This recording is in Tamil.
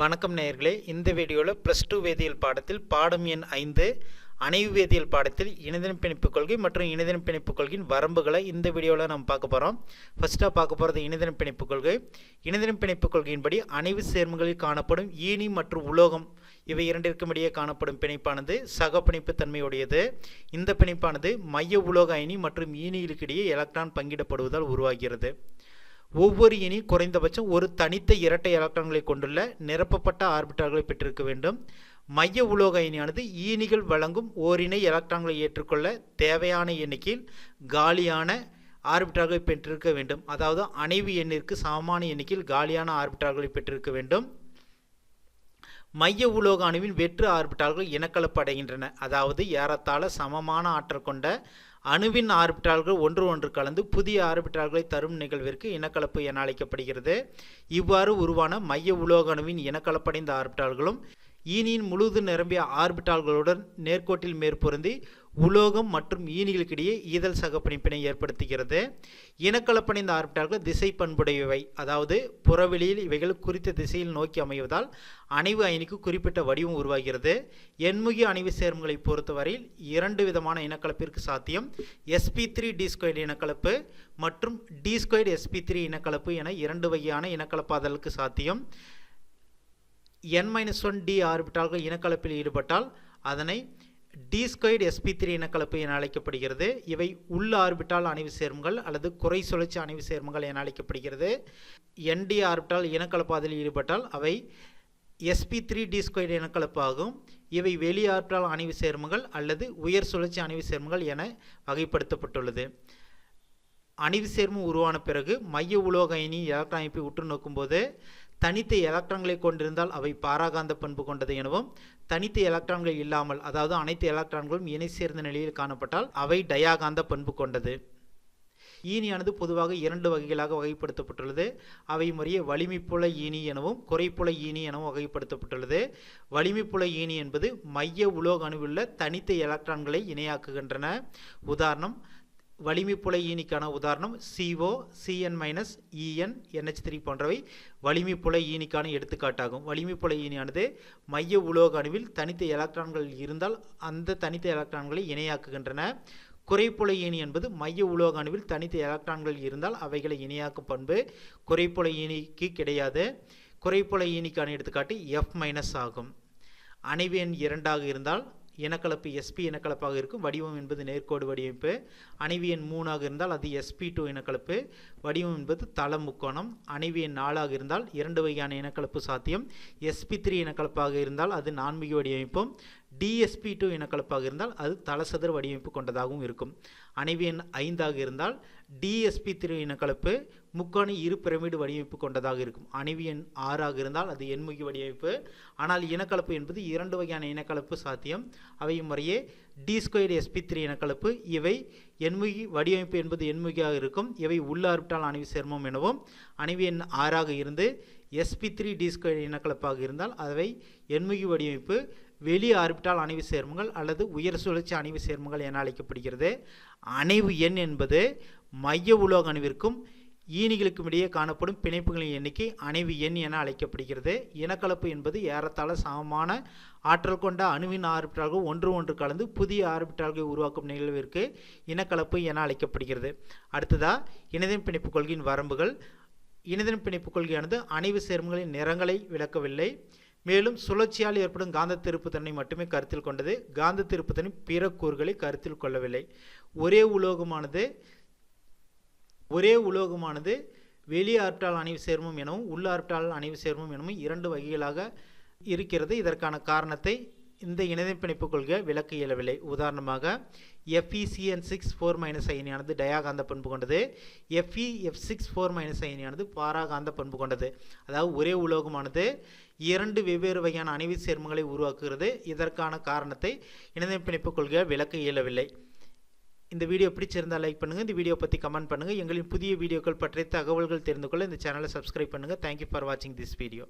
வணக்கம் நேயர்களே. இந்த வீடியோவில் ப்ளஸ் டூ வேதியியல் பாடத்தில் பாடம் எண் ஐந்து அணைவு வேதியியல் பாடத்தில் இணைதினம் பிணைப்பு கொள்கை மற்றும் இணைதினம் பிணைப்பு கொள்கையின் வரம்புகளை இந்த வீடியோவில் நம்ம பார்க்க போகிறோம் ஃபஸ்ட்டாக பார்க்க போகிறது இணைதினம் பிணைப்பு கொள்கை. இணைதினம் பிணைப்பு கொள்கையின்படி அணைவு சேர்மங்களில் காணப்படும் ஈனி மற்றும் உலோகம் இவை இரண்டிற்கும் இடையே காணப்படும் பிணைப்பானது சக பிணைப்பு தன்மையுடையது. இந்த பிணைப்பானது மைய உலோக அயனி மற்றும் ஈனியிலுக்கிடையே எலக்ட்ரான் பங்கிடப்படுவதால் உருவாகிறது. ஒவ்வொரு இனி குறைந்தபட்சம் ஒரு தனித்த இரட்டை எலக்ட்ரான்களை கொண்டுள்ள நிரப்பப்பட்ட ஆர்பிட்டால்களை பெற்றிருக்க வேண்டும். மைய உலோக அயனியானது ஈனிகள் வழங்கும் ஓரிணை எலக்ட்ரான்களை ஏற்றுக்கொள்ள தேவையான எண்ணிக்கையில் காலியான ஆர்பிட்டால்களை பெற்றிருக்க வேண்டும். அதாவது அணைவு எண்ணிற்கு சமமான எண்ணிக்கையில் காலியான ஆர்பிட்டால்களை பெற்றிருக்க வேண்டும். மைய உலோக அணுவின் வெற்று ஆர்பிட்டால்கள் இனக்கலப்படைகின்றன அதாவது ஏறத்தாழ சமமான ஆற்றல் கொண்ட அணுவின் ஆர்பிட்டால்கள் ஒன்று ஒன்று கலந்து புதிய ஆர்பிட்டால்களை தரும் நிகழ்விற்கு இனக்கலப்பு என அழைக்கப்படுகிறது. இவ்வாறு உருவான மைய உலோக அணுவின் இனக்கலப்படைந்த ஆர்பிட்டால்களும் ஈனியின் முழுது நிரம்பிய ஆர்பிட்டால்களுடன் நேர்கோட்டில் மேற்பொருந்தி உலோகம் மற்றும் ஈனிகளுக்கிடையே ஈதல் சகப்பணிப்பினை ஏற்படுத்துகிறது. இனக்கலப்படைந்த ஆர்பிட்டால்கள் திசை பண்புடையவை. அதாவது புறவெளியில் இவைகள் குறித்த திசையில் நோக்கி அமைவதால் அணைவு அயனிக்கு குறிப்பிட்ட வடிவம் உருவாகிறது. எண்முகி அணைவு சேர்மங்களை பொறுத்தவரையில் இரண்டு விதமான இனக்கலப்பிற்கு சாத்தியம். எஸ்பி த்ரீ டி ஸ்கொயர்டு இனக்கலப்பு மற்றும் டி ஸ்கொயர்டு எஸ்பி த்ரீ இனக்கலப்பு என இரண்டு வகையான இனக்கலப்பாதலுக்கு சாத்தியம். என் மைனஸ் ஒன் டி ஆர்பிட்டால்கள் இனக்கலப்பில் ஈடுபட்டால் அதனை டி ஸ்கொயர்டு எஸ்பி த்ரீ இனக்கலப்பு என அழைக்கப்படுகிறது. இவை உள் ஆர்பிட்டால் அணைவு சேர்மங்கள் அல்லது குறை சுழற்சி அணைவு சேர்மங்கள் என அழைக்கப்படுகிறது. என்டி ஆர்பிட்டால் இனக்கலப்பாதலில் ஈடுபட்டால் அவை எஸ்பி த்ரீ டி ஸ்கொயர்டு இனக்கலப்பு ஆகும். இவை வெளி ஆர்பிட்டால் அணைவு சேர்மங்கள் அல்லது உயர் சுழற்சி அணைவு சேர்மங்கள் என வகைப்படுத்தப்பட்டுள்ளது. அணிவு சேர்மம் உருவான பிறகு மைய உலோக அயனி எலக்ட்ரானிப்பை அமைப்பை உற்று நோக்கும்போது தனித்த எலக்ட்ரான்களை கொண்டிருந்தால் அவை பாராகாந்த பண்பு கொண்டது எனவும் தனித்த எலக்ட்ரான்கள் இல்லாமல் அதாவது அனைத்து எலக்ட்ரான்களும் இணை சேர்ந்த நிலையில் காணப்பட்டால் அவை டயாகாந்த பண்பு கொண்டது. ஈனியானது பொதுவாக இரண்டு வகைகளாக வகைப்படுத்தப்பட்டுள்ளது. அவை முறையே வலிமைப்புல ஈனி எனவும் குறைப்புல ஈனி எனவும் வகைப்படுத்தப்பட்டுள்ளது. வலிமைப்புல ஈனி என்பது மைய உலோக அணுவிலுள்ள தனித்த எலக்ட்ரான்களை இணையாக்குகின்றன. உதாரணம் வலிமைப்புல ஈனிக்கான உதாரணம் CO CN minus EN NH three போன்றவை வலிமைப்புல ஈனிக்கான எடுத்துக்காட்டாகும். வலிமைப்புல ஈனியானது மைய உலோக அணுவில் தனித்த எலக்ட்ரான்கள் இருந்தால் அந்த தனித்த எலக்ட்ரான்களை இணையாக்குகின்றன. குறைப்புலை ஈனி என்பது மைய உலோக அணுவில் தனித்த எலக்ட்ரான்கள் இருந்தால் அவைகளை இணையாக்கும் பண்பு குறைப்புலை ஈனிக்கு கிடையாது. குறைப்புலை ஈனிக்கான எடுத்துக்காட்டு எஃப் மைனஸ் ஆகும். அணைவு எண் இரண்டாக இருந்தால் இனக்கலப்பு எஸ்பி இனக்கலப்பாக இருக்கும். வடிவம் என்பது நேர்கோடு வடிவமைப்பு. அணைவு எண் மூணாக இருந்தால் அது எஸ்பி டூ இனக்கலப்பு. வடிவம் என்பது தள முக்கோணம். அணைவு எண் நாலாக இருந்தால் இரண்டு வகையான இனக்கலப்பு சாத்தியம். எஸ்பி த்ரீ இனக்கலப்பாக இருந்தால் அது நான்மிகு வடிவமைப்பும். டிஎஸ்பி டூ இனக்கலப்பாக இருந்தால் அது தலசதுர வடிவமைப்பு கொண்டதாகவும் இருக்கும். அணைவு எண் ஐந்தாக இருந்தால் டிஎஸ்பி த்ரீ இனக்கலப்பு முக்கோண இரு பிரமிடு வடிவமைப்பு கொண்டதாக இருக்கும். அணைவு எண் ஆறாக இருந்தால் அது எண்முகி வடிவமைப்பு. ஆனால் இனக்கலப்பு என்பது இரண்டு வகையான இனக்கலப்பு சாத்தியம். அவை முறையே டி ஸ்கொயர் எஸ்பி த்ரீ இனக்கலப்பு இவை எண்முகி வடிவமைப்பு என்பது எண்முகியாக இருக்கும். இவை உள்ளார்பிட்டால் அணைவு சேர்மம் எனவும் அணைவு எண் ஆறாக இருந்து எஸ்பி த்ரீ டி ஸ்கொயர் இனக்கலப்பாக இருந்தால் அவை எண்முகி வடிவமைப்பு. வெளி ஆர்பிட்டால் அணைவு சேர்மங்கள் அல்லது உயர் சுழற்சி அணைவு சேர்மங்கள் என அழைக்கப்படுகிறது. அணைவு எண் என்பது மைய உலோக அணுவிற்கும் ஈனிகளுக்கும் இடையே காணப்படும் பிணைப்புகளின் எண்ணிக்கை அணைவு எண் என அழைக்கப்படுகிறது. இனக்கலப்பு என்பது ஏறத்தாழ சமமான ஆற்றல் கொண்ட அணுவின் ஆர்பிட்டால்கள் ஒன்று ஒன்று கலந்து புதிய ஆர்பிட்டால்களை உருவாக்கும் நிகழ்விற்கு இனக்கலப்பு என அழைக்கப்படுகிறது. அடுத்ததாக இணைதம் பிணைப்பு கொள்கையின் வரம்புகள். இணைதன் பிணைப்பு கொள்கையானது அணைவு சேர்மங்களின் நிறங்களை விளக்கவில்லை. மேலும் சுழற்சியால் ஏற்படும் காந்த திருப்புத்தன்மை மட்டுமே கருத்தில் கொண்டது. காந்த திருப்புத்தன்மை பிற கூறுகளை கருத்தில் கொள்ளவில்லை. ஒரே உலோகமானது ஒரே உலோகமானது வெளி ஆர்பிட்டால் அணைவு சேர்மம் எனவும் உள் ஆர்பிட்டால் அணைவு சேர்மம் எனவும் இரண்டு வகைகளாக இருக்கிறது. இதற்கான காரணத்தை இந்த இணைப்பிணைப்பு கொள்கை விளக்க இயலவில்லை. உதாரணமாக எஃப்இசிஎன் சிக்ஸ் ஃபோர் மைனஸ் அயனியானது டயாகாந்த பண்பு கொண்டது. FE F six four minus அயனியானது பாராகாந்த பண்பு கொண்டது. அதாவது ஒரே உலோகமானது இரண்டு வெவ்வேறு வகையான அணைவு சேர்மங்களை உருவாக்குகிறது. இதற்கான காரணத்தை இணைப்பிணைப்பு கொள்கை விளக்க இயலவில்லை. இந்த வீடியோ பிடிச்சிருந்தால் லைக் பண்ணுங்கள் இந்த வீடியோ பற்றி கமெண்ட் பண்ணுங்கள் எங்களின் புதிய வீடியோக்கள் பற்றிய தகவல்கள் தெரிந்து கொள்ள இந்த சேனலை சப்ஸ்கிரைப் பண்ணுங்கள் தேங்க்யூ ஃபார் வாட்சிங் திஸ் வீடியோ